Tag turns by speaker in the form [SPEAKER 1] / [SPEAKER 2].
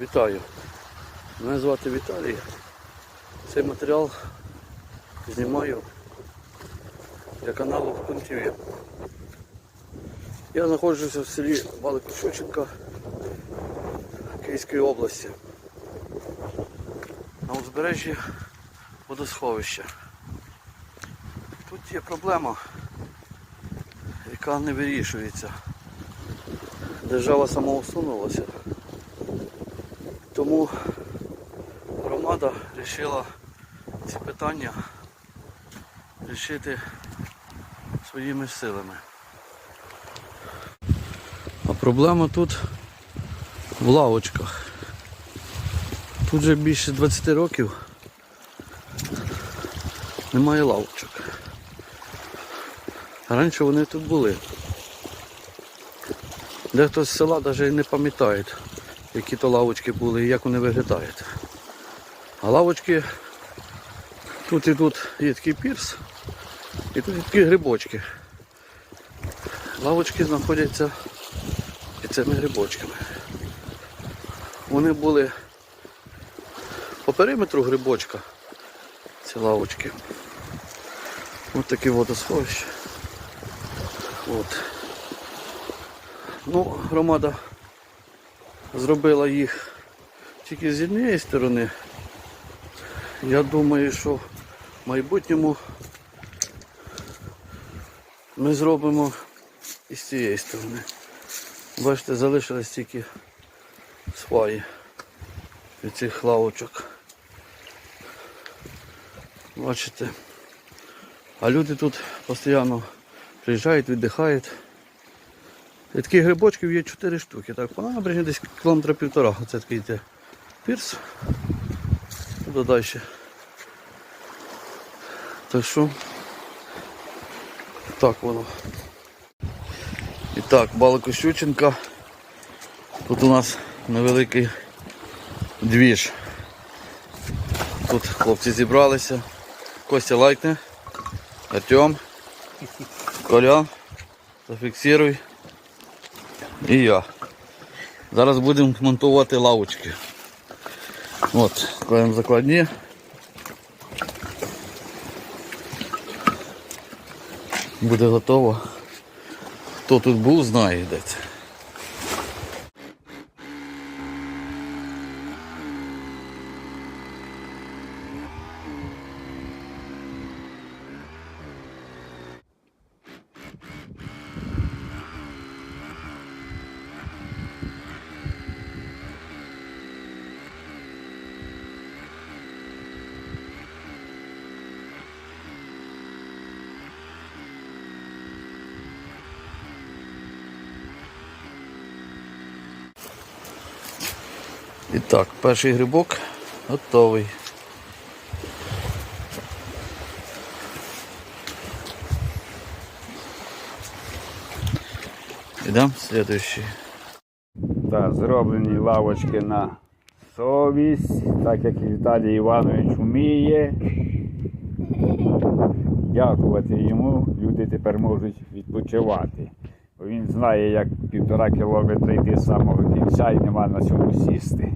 [SPEAKER 1] Вітаю. Мене звати Віталій. Цей матеріал знімаю для каналу Контів'я. Я знаходжуся в селі Баликошученка Київської області. На узбережжі водосховища. Тут є проблема, яка не вирішується. Держава самоусунулася. Тому громада вирішила ці питання рішити своїми силами. А проблема тут в лавочках. Тут вже більше 20 років немає лавочок. Раніше вони тут були. Дехто з села навіть не пам'ятає, які то лавочки були і як вони виглядають. А лавочки тут і тут є такий пірс, і тут є такі грибочки. Лавочки знаходяться під цими грибочками. Вони були по периметру грибочка, ці лавочки. Ось такі водосховища. От. Ну, громада зробила їх тільки з однієї сторони. Я думаю, що в майбутньому ми зробимо і з цієї сторони. Бачите, залишились тільки сваї від цих лавочок. Бачите. А люди тут постійно приїжджають, віддихають. І таких грибочків є 4 штуки. Так, по набережні десь кілометра півтора. Оце такий йде пірс. Туди далі. Так що так воно. І так, балко Щученка. Тут у нас невеликий двіж. Тут хлопці зібралися. Костя лайкне. Артем. Коля. Зафіксируй. І я. Зараз будемо монтувати лавочки. От, кладемо закладні. Буде готово. Хто тут був, знає де це. І так, перший грибок готовий. Ідемо слідуючий.
[SPEAKER 2] Так, зроблені лавочки на совість, так як Віталій Іванович вміє. Дякувати йому, люди тепер можуть відпочивати. Він знає, як півтора кілометра йти з самого кінця і нема на цьому сісти.